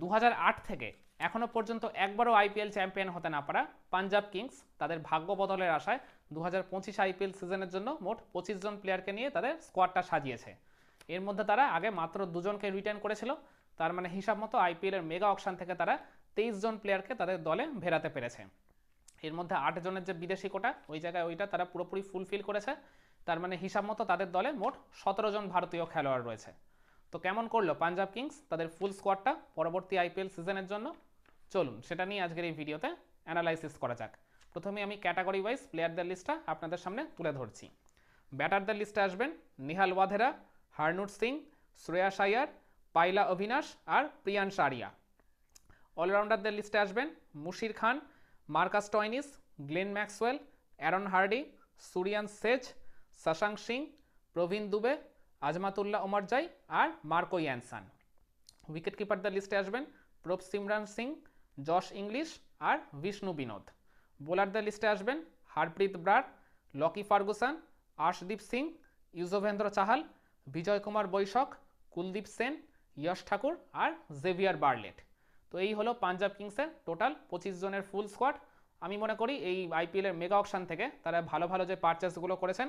দু হাজার আট থেকে এখনও পর্যন্ত একবারও আইপিএল চ্যাম্পিয়ন হতে না পারা পাঞ্জাব কিংস তাদের ভাগ্য বদলের আশায় দু হাজার পঁচিশ আইপিএল সিজনের জন্য মোট পঁচিশ জন প্লেয়ারকে নিয়ে তাদের স্কোয়াডটা সাজিয়েছে। এর মধ্যে তারা আগে মাত্র দুজনকে রিটার্ন করেছিল। তার মানে হিসাব মতো আইপিএলের মেগা অকশন থেকে তারা তেইশ জন প্লেয়ারকে তাদের দলে ভেরাতে পেরেছে। এর মধ্যে আট জনের যে বিদেশি কোটা, ওই জায়গায় ওইটা তারা পুরোপুরি ফুলফিল করেছে। তার মানে হিসাব মতো তাদের দলে মোট সতেরো জন ভারতীয় খেলোয়াড় রয়েছে। তো কেমন করল পাঞ্জাব কিংস? তাদের ফুল স্কোয়াডটা পরবর্তী আইপিএল সিজনের জন্য। চলুন, সেটা নিয়ে আজকের এই ভিডিওতে অ্যানালাইসিস করা যাক। প্রথমে আমি ক্যাটাগরি ওয়াইজ প্লেয়ারদের লিস্টটা আপনাদের সামনে তুলে ধরছি। ব্যাটারদের লিস্টে আসবেন নিহাল ওয়াধেরা, হারনুট সিং শ্রেয়া আয়ার, পাইলা অভিনাশ আর প্রিয়ান সারিয়া অলরাউন্ডারদের লিস্টে আসবেন Musheer Khan, Marcus Stoinis, Glenn Maxwell, Aaron Hardie, Suryansh সেজ শশাঙ্ক সিং, প্রবীণ দুবে আজমাতুল্লাহ ওমরজাই আর মার্কো ইয়ানসান। উইকেট কিপারদের লিস্টে আসবেন Prabhsimran Singh, Josh Inglis আর বিষ্ণু বিনোদ। বোলারদের লিস্টে আসবেন হারপ্রীত ব্রার, লকি ফার্গুসান, আশদীপ সিং, ইউজভেন্দ্র চাহাল, বিজয় কুমার বৈশক কুলদীপ সেন যশ ঠাকুর আর জেভিয়ার বার্লেট। তো এই হলো পাঞ্জাব কিংসের টোটাল পঁচিশ জনের ফুল স্কোয়াড আমি মনে করি এই আইপিএলের মেগা অকশন থেকে তারা ভালো ভালো যে পারচেসগুলো করেছেন,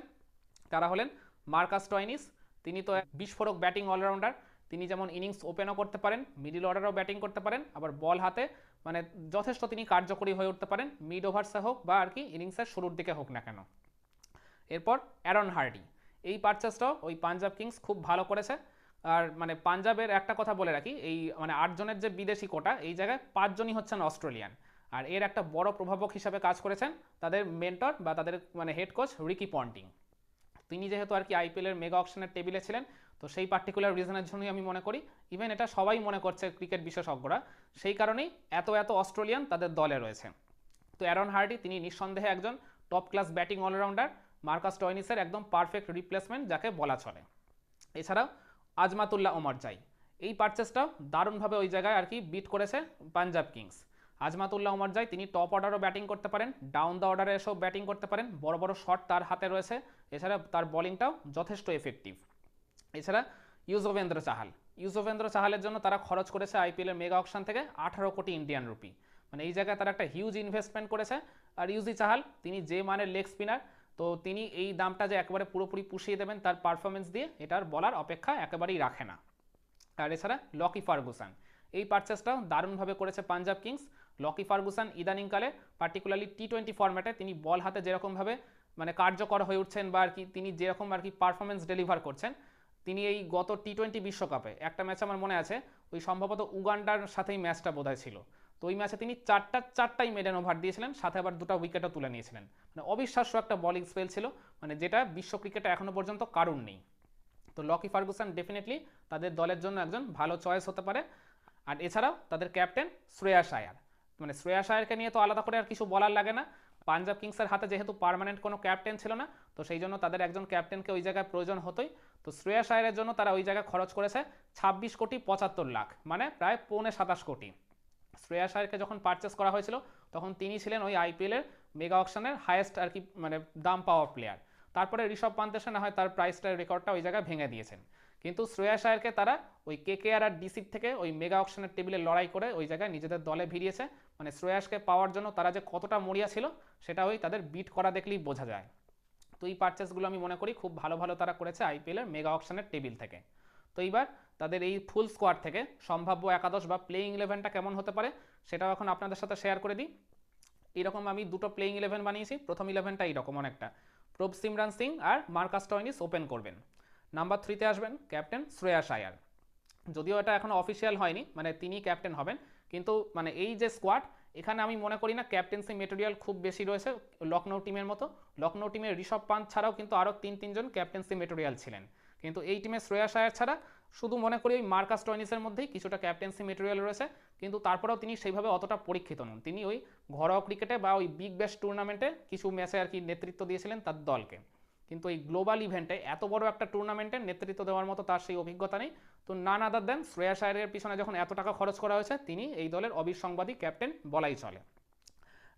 তারা হলেন মার্কাস টয়নিস তিনি তো বিস্ফোরক ব্যাটিং অলরাউন্ডার। তিনি যেমন ইনিংস ওপেনও করতে পারেন, মিডিল অর্ডারও ব্যাটিং করতে পারেন, আবার বল হাতে মানে যথেষ্ট তিনি কার্যকরী হয়ে উঠতে পারেন, মিড ওভার্সে হোক বা আর কি ইনিংসের শুরুর দিকে হোক না কেন। এরপর অ্যারন হার্ডি। এই পারচেসটাও ওই পাঞ্জাব কিংস খুব ভালো করেছে। আর মানে পাঞ্জাবের একটা কথা বলে রাখি, এই মানে আটজনের যে বিদেশি কোটা, এই জায়গায় পাঁচজনই হচ্ছেন অস্ট্রেলিয়ান। আর এর একটা বড় প্রভাবক হিসাবে কাজ করেছেন তাদের মেন্টর বা তাদের মানে হেড কোচ রিকি পন্টিং। তিনি যেহেতু আর কি আইপিএলের মেগা অকশনের টেবিলে ছিলেন, তো সেই পার্টিকুলার রিজনের জন্যই আমি মনে করি ইভেন এটা সবাই মনে করছে ক্রিকেট বিশেষজ্ঞরা, সেই কারণেই এত এত অস্ট্রেলিয়ান তাদের দলে রয়েছে। তো অ্যারন হার্ডি, তিনি নিঃসন্দেহে একজন top class batting all rounder Marcus টয়নিসের একদম পারফেক্ট রিপ্লেসমেন্ট যাকে বলা চলে। এছাড়াও আজমাতুল্লাহ ওমরজাই এই পারচেসটাও দারুণভাবে ওই জায়গায় আর কি বিট করেছে পাঞ্জাব কিংস আজমাতুল্লাহ ওমরজাই তিনি টপ অর্ডারও ব্যাটিং করতে পারেন ডাউন দ্য অর্ডারে এসেও ব্যাটিং করতে পারেন। বড় বড় শট তার হাতে রয়েছে। এছাড়া তার বোলিংটাও যথেষ্ট এফেক্টিভ এছাড়া ইউজোভেন্দ্র চাহাল। ইউজোভেন্দ্র চাহালের জন্য তারা খরচ করেছে আইপিএলের মেগা অকশন থেকে আঠারো কোটি ইন্ডিয়ান রুপি মানে এই জায়গায় তারা একটা হিউজ ইনভেস্টমেন্ট করেছে। আর ইউজি চাহাল, তিনি যে মানের লেগ স্পিনার তো তিনি এই দামটা যে একেবারে পুরোপুরি পুষিয়ে দেবেন তার পারফরমেন্স দিয়ে, এটার বলার অপেক্ষা একেবারেই রাখে না। আর এছাড়া লকি ফার্গুসান, এই পারচেসটাও দারুণভাবে করেছে পাঞ্জাব কিংস। লকি ফার্গুসান ইদানিংকালে পার্টিকুলারলি টি টোয়েন্টি ফর্ম্যাটে তিনি বল হাতে যেরকমভাবে মানে কার্যকর হয়ে উঠছেন বা আর কি, তিনি যেরকম আর কি পারফরমেন্স ডেলিভার করছেন, তিনি এই গত টি টোয়েন্টি বিশ্বকাপে একটা ম্যাচ আমার মনে আছে, ওই সম্ভবত উগান্ডার সাথেই ম্যাচটা বোধহয় ছিল। তো ওই ম্যাচে তিনি চারটা, চারটাই মেডেন ওভার দিয়েছিলেন, সাথে আবার দুটো উইকেটও তুলে নিয়েছিলেন। মানে অবিশ্বাস্য একটা বলিং স্পেল ছিল মানে যেটা বিশ্ব ক্রিকেটে এখনও পর্যন্ত কারণ নেই। তো লকি ফার্গুসান ডেফিনেটলি তাদের দলের জন্য একজন ভালো চয়েস হতে পারে। আর এছাড়াও তাদের ক্যাপ্টেন শ্রেয়াস আয়ার। মানে শ্রেয়াস আয়ারকে নিয়ে তো আলাদা করে আর কিছু বলার লাগে না। পাঞ্জাব কিংসের হাতে যেহেতু পার্মানেন্ট কোনো ক্যাপ্টেন ছিল না, তো সেই জন্য তাদের একজন ক্যাপ্টেনকে ওই জায়গায় প্রয়োজন হতোই। তো শ্রেয়াস আয়ারের জন্য তারা ওই জায়গায় খরচ করেছে ছাব্বিশ কোটি পঁচাত্তর লাখ মানে প্রায় পৌনে সাতাশ কোটি। শ্রেয়াস আয়ারকে যখন পারচেস করা হয়েছিল, তখন তিনি ছিলেন ওই আইপিএলের মেগা অকশনের হায়েস্ট আর কি মানে দাম পাওয়া প্লেয়ার তারপরে ঋষভ পান্ত এসে না হয় তার প্রাইসটার রেকর্ডটা ওই জায়গায় ভেঙে দিয়েছেন। কিন্তু শ্রেয়াস আয়ারকে তারা ওই কে কে আর ডিসির থেকে ওই মেগা অকশনের টেবিলে লড়াই করে ওই জায়গায় নিজেদের দলে ভিড়িয়েছে। মানে শ্রেয়াসকে পাওয়ার জন্য তারা যে কতটা মরিয়া ছিল, সেটা ওই তাদের বিট করা দেখলেই বোঝা যায়। তো এই পারচেসগুলো আমি মনে করি খুব ভালো ভালো তারা করেছে আইপিএলের মেগা অকশনের টেবিল থেকে। তো এইবার তাদের এই ফুল স্কোয়াড থেকে সম্ভাব্য একাদশ বা প্লেইং ইলেভেনটা কেমন হতে পারে, সেটাও এখন আপনাদের সাথে শেয়ার করে দিই। এইরকম আমি দুটো প্লেইং ইলেভেন বানিয়েছি, প্রথম ইলেভেনটা এইরকম অনেকটা। প্রভ সিমরান সিং আর মার্কাস টয়নিস ওপেন করবেন। নাম্বার থ্রিতে আসবেন, ক্যাপ্টেন শ্রেয়াস আয়ার। যদিও এটা এখনও অফিসিয়াল হয়নি মানে তিনি ক্যাপ্টেন হবেন, কিন্তু মানে এই যে স্কোয়াড এখানে আমি মনে করি না ক্যাপ্টেন্সি মেটেরিয়াল খুব বেশি রয়েছে লখনৌ টিমের মতো। লখনৌ টিমের ঋষভ পান্ত ছাড়াও কিন্তু আরও তিন, তিনজন ক্যাপ্টেন্সি মেটেরিয়াল ছিলেন। কিন্তু এই টিমে শ্রেয়াস আয়ার ছাড়া শুধু মনে করি ওই মার্কাস টয়নিসের মধ্যেই কিছুটা ক্যাপ্টেন্সি মেটেরিয়াল রয়েছে, কিন্তু তারপরেও তিনি সেইভাবে অতটা পরীক্ষিত নন। তিনি ওই ঘরোয়া ক্রিকেটে বা ওই বিগ ব্যাশ টুর্নামেন্টে কিছু ম্যাচে আর কি নেতৃত্ব দিয়েছিলেন তার দলকে। কিন্তু এই গ্লোবাল ইভেন্টে এত বড় একটা টুর্নামেন্টে নেতৃত্ব দেওয়ার মতো তার সেই অভিজ্ঞতা নেই। তো নান আদার দেন শ্রেয়াস আয়ারের পিছনে যখন এত টাকা খরচ করা হয়েছে, তিনি এই দলের অবিসংবাদী ক্যাপ্টেন বলাই চলে।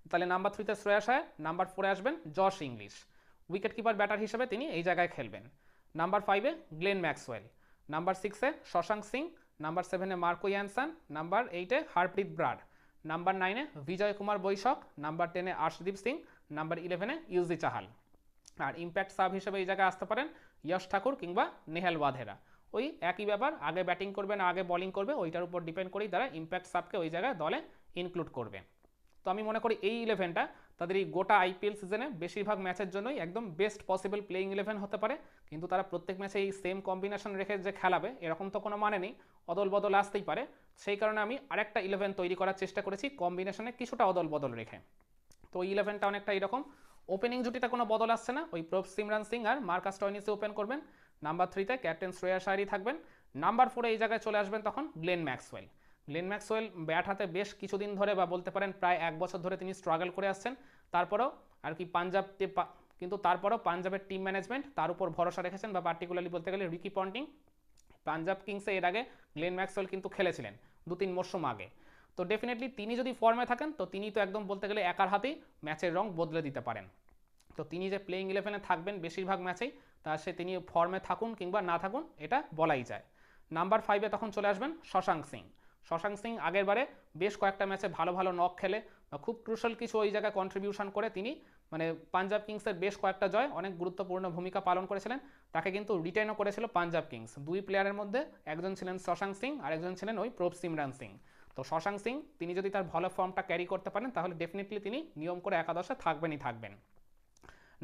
তাহলে নাম্বার থ্রিতে শ্রেয়াস আয়ার নাম্বার ফোরে আসবেন Josh Inglis. Wicket keeper batter হিসেবে তিনি এই জায়গায় খেলবেন। নাম্বার ফাইভে গ্লেন ম্যাক্সওয়েল। নাম্বার সিক্সে শশাঙ্ক সিং। নাম্বার সেভেনে মার্কো ইয়ানসান। নাম্বার এইটে হারপ্রীত ব্রাড। নাম্বার নাইনে বিজয় কুমার বৈশক নাম্বার টেনে আর্শদীপ সিং। নাম্বার ইলেভেনে ইউজি চাহাল। আর ইম্প্যাক্ট সাব হিসেবে এই জায়গায় আসতে পারেন যশ ঠাকুর কিংবা নেহাল ওয়াধেরা ওই একই ব্যাপার, আগে ব্যাটিং করবে না আগে বলিং করবে, ওইটার উপর ডিপেন্ড করেই তারা ইম্প্যাক্ট সাবকে ওই জায়গায় দলে ইনক্লুড করবে। তো আমি মনে করি এই ইলেভেনটা তাদের এই গোটা আইপিএল সিজনে বেশিরভাগ ম্যাচের জন্যই একদম বেস্ট পসিবল প্লেইং ইলেভেন হতে পারে। কিন্তু তারা প্রত্যেক ম্যাচে এই সেম কম্বিনেশন রেখে যে খেলাবে, এরকম তো কোনো মানে নেই অদল বদল আসতেই পারে। সেই কারণে আমি আরেকটা ইলেভেন তৈরি করার চেষ্টা করেছি কম্বিনেশনে কিছুটা অদল বদল রেখে। তো ওই ইলেভেনটা অনেকটা এরকম ওপেনিং জুটিতে কোনো বদল আসছে না। ওই প্রভ সিমরান সিং আর মার্কাস টয়নিসে ওপেন করবেন। নাম্বার থ্রিতে ক্যাপ্টেন শ্রেয়া শায়রি থাকবেন। নাম্বার ফোরে এই জায়গায় চলে আসবেন তখন Glenn Maxwell. Glenn Maxwell bat হাতে বেশ কিছুদিন ধরে বা বলতে পারেন প্রায় এক বছর ধরে তিনি স্ট্রাগল করে আসছেন। তারপরেও আর কি পাঞ্জাব কিন্তু তারপরেও পাঞ্জাবের টিম ম্যানেজমেন্ট তার উপর ভরসা রেখেছেন বা পার্টিকুলারলি বলতে গেলে রিকি পন্টিং পাঞ্জাব কিংসে এর আগে গ্লেন ম্যাক্সওয়েল কিন্তু খেলেছিলেন। দু তিন মরশুম আগে। তো ডেফিনেটলি তিনি যদি ফর্মে থাকেন, তো তিনি তো একদম বলতে গেলে একার হাতেই ম্যাচের রং বদলে দিতে পারেন। তো তিনি যে প্লেইং ইলেভেনে থাকবেন বেশিরভাগ ম্যাচেই তা সে তিনি ফর্মে থাকুন কিংবা না থাকুন, এটা বলাই যায়। নাম্বার ফাইভে তখন চলে আসবেন শশাঙ্ক সিং। শশাঙ্ক সিং আগের বারে বেশ কয়েকটা ম্যাচে ভালো ভালো নক খেলে, বা খুব ক্রুশাল কিছু ওই জায়গায় কন্ট্রিবিউশন করে তিনি মানে পাঞ্জাব কিংসের বেশ কয়েকটা জয়, অনেক গুরুত্বপূর্ণ ভূমিকা পালন করেছিলেন। তাকে কিন্তু রিটেনও করেছিল পাঞ্জাব কিংস দুই প্লেয়ারের মধ্যে একজন ছিলেন শশাঙ্ক সিং আর একজন ছিলেন ওই প্রভ সিমরান সিং। তো শশাঙ্ক সিং, তিনি যদি তার ভালো ফর্মটা ক্যারি করতে পারেন, তাহলে ডেফিনেটলি তিনি নিয়ম করে একাদশে থাকবেনই থাকবেন।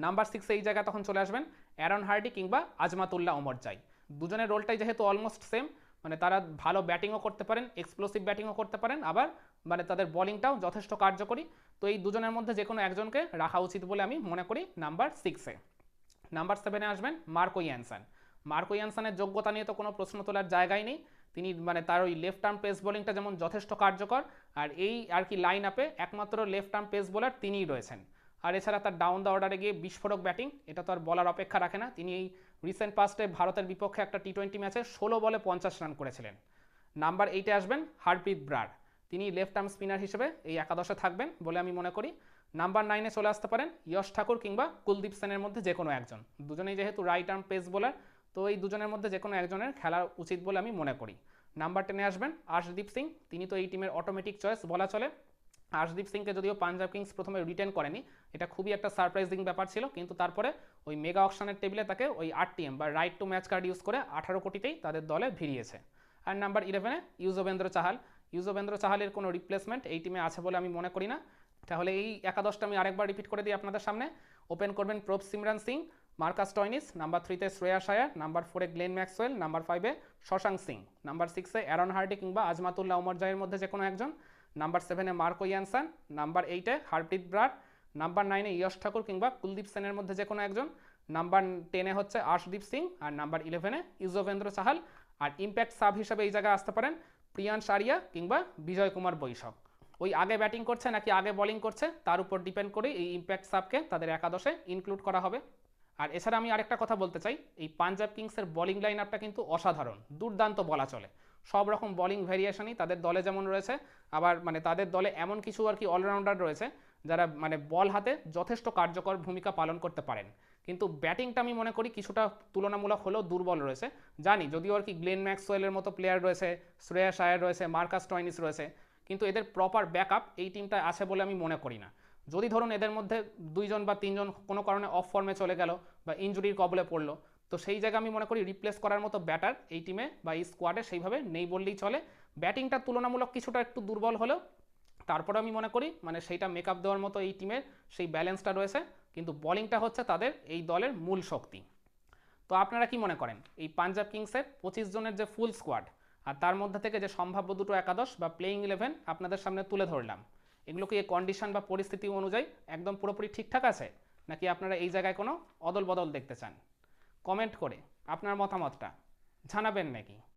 নাম্বার সিক্সে এই জায়গায় তখন চলে আসবেন অ্যারন হার্ডি কিংবা আজমাতুল্লাহ ওমরজাই দুজনের রোলটাই যেহেতু অলমোস্ট সেম মানে তারা ভালো ব্যাটিংও করতে পারেন এক্সপ্লোসিভ ব্যাটিংও করতে পারেন, আবার মানে তাদের বলিংটাও যথেষ্ট কার্যকরী। তো এই দুজনের মধ্যে যে কোনো একজনকে রাখা উচিত বলে আমি মনে করি নাম্বার সিক্সে নাম্বার সেভেনে আসবেন মার্কো ইয়ানসান। মার্কো ইয়ানসানের যোগ্যতা নিয়ে তো কোনো প্রশ্ন তোলার জায়গাই নেই। তিনি মানে তার ওই লেফট আর্ম পেস বোলিংটা যেমন যথেষ্ট কার্যকর, আর এই আর কি লাইন আপে একমাত্র লেফট আর্ম পেস বোলার তিনিই রয়েছেন। আর এছাড়া তার ডাউন দ্য অর্ডারে গিয়ে বিস্ফোরক ব্যাটিং এটা তো আর বলার অপেক্ষা রাখে না। তিনি এই রিসেন্ট পাস্টে ভারতের বিপক্ষে একটা টি টোয়েন্টি ম্যাচে ষোলো বলে পঞ্চাশ রান করেছিলেন। নাম্বার এইটে আসবেন হারপ্রীত ব্রার তিনি লেফট আর্ম স্পিনার হিসেবে এই একাদশে থাকবেন বলে আমি মনে করি। নাম্বার নাইনে চলে আসতে পারেন যশ ঠাকুর কিংবা কুলদীপ সেনের মধ্যে যে কোনো একজন। দুজনেই যেহেতু রাইট আর্ম পেস বোলার তো এই দুজনের মধ্যে যে কোনো একজনের খেলা উচিত বলে আমি মনে করি। নাম্বার টেনে আসবেন আশদীপ সিং। তিনি তো এই টিমের অটোমেটিক চয়েস বলা চলে। আশদীপ সিংকে যদিও পাঞ্জাব কিংস প্রথমে রিটেন করেনি, এটা খুবই একটা সারপ্রাইজিং ব্যাপার ছিল। কিন্তু তারপরে ওই মেগা অকশনের টেবিলে তাকে ওই আরটিএম বা right to match card use করে আঠারো কোটিতেই তাদের দলে ভিড়িয়েছে। আর নাম্বার ইলেভেনে ইউজবেন্দ্র চাহাল। ইউজবেন্দ্র চাহালের কোনো রিপ্লেসমেন্ট এই টিমে আছে বলে আমি মনে করি না। তাহলে এই একাদশটা আমি আরেকবার রিপিট করে দিই আপনাদের সামনে। ওপেন করবেন Prabhsimran Singh. Marcus Stoinis, number থ্রিতে শ্রেয়া শায়ার, নাম্বার ফোরে গ্লেন ম্যাক্সওয়েল, নাম্বার ফাইভে শশাঙ্ক সিং, নাম্বার সিক্সে অ্যারন হার্ডি কিংবা আজমাতুল্লাহ উমর জায়ের মধ্যে যে কোনো একজন, নাম্বার সেভেনে মার্কো ইয়ানসান, নাম্বার এইটে হারপ্রীত ব্রাড নাম্বার নাইনে ইয়শ ঠাকুর কিংবা কুলদীপ সেনের মধ্যে যে কোনো একজন, নাম্বার টেনে হচ্ছে আশদীপ সিং আর নাম্বার ইলেভেনে ইউজবেন্দ্র চাহাল আর ইম্প্যাক্ট সাব হিসাবে এই জায়গায় আসতে পারেন প্রিয়ান সারিয়া কিংবা বিজয় কুমার বৈশক ওই আগে ব্যাটিং করছে নাকি আগে বোলিং করছে, তার উপর ডিপেন্ড করে এই ইম্প্যাক্ট সাবকে তাদের একাদশে ইনক্লুড করা হবে। আর এছাড়া আমি আরেকটা কথা বলতে চাই, এই পাঞ্জাব কিংসের বোলিং লাইন আপটা কিন্তু অসাধারণ, দুর্দান্ত বলা চলে। সব রকম বোলিং ভ্যারিয়েশনই তাদের দলে যেমন রয়েছে, আবার মানে তাদের দলে এমন কিছু আর কি অলরাউন্ডার রয়েছে, যারা মানে বল হাতে যথেষ্ট কার্যকর ভূমিকা পালন করতে পারেন। কিন্তু ব্যাটিংটা আমি মনে করি কিছুটা তুলনামূলক হলেও দুর্বল রয়েছে। জানি, যদিও আর কি গ্লেন ম্যাক্সওয়েলের মতো প্লেয়ার রয়েছে শ্রেয়া শায়ার রয়েছে মার্কাস টয়নিস রয়েছে, কিন্তু এদের প্রপার ব্যাকআপ এই টিমটা আছে বলে আমি মনে করি না। যদি ধরুন এদের মধ্যে দুইজন বা তিনজন কোনো কারণে অফ ফর্মে চলে গেল বা ইঞ্জুরির কবলে পড়ল, তো সেই জায়গায় আমি মনে করি রিপ্লেস করার মতো ব্যাটার এই টিমে বা এই স্কোয়াডে সেইভাবে নেই বললেই চলে। ব্যাটিংটা তুলনামূলক কিছুটা একটু দুর্বল হলেও তারপরে আমি মনে করি মানে সেইটা মেকআপ দেওয়ার মতো এই টিমের সেই ব্যালেন্সটা রয়েছে, কিন্তু বলিংটা হচ্ছে তাদের এই দলের মূল শক্তি। তো আপনারা কি মনে করেন? এই পাঞ্জাব কিংসের পঁচিশ জনের যে ফুল স্কোয়াড আর তার মধ্যে থেকে যে সম্ভাব্য দুটো একাদশ বা প্লেইং ইলেভেন আপনাদের সামনে তুলে ধরলাম এগুলো কি কন্ডিশন বা পরিস্থিতি অনুযায়ী একদম পুরোপুরি ঠিকঠাক আছে? নাকি আপনারা এই জায়গায় কোনো অদল বদল দেখতে চান? কমেন্ট করে আপনার মতামতটা জানাবেন নাকি?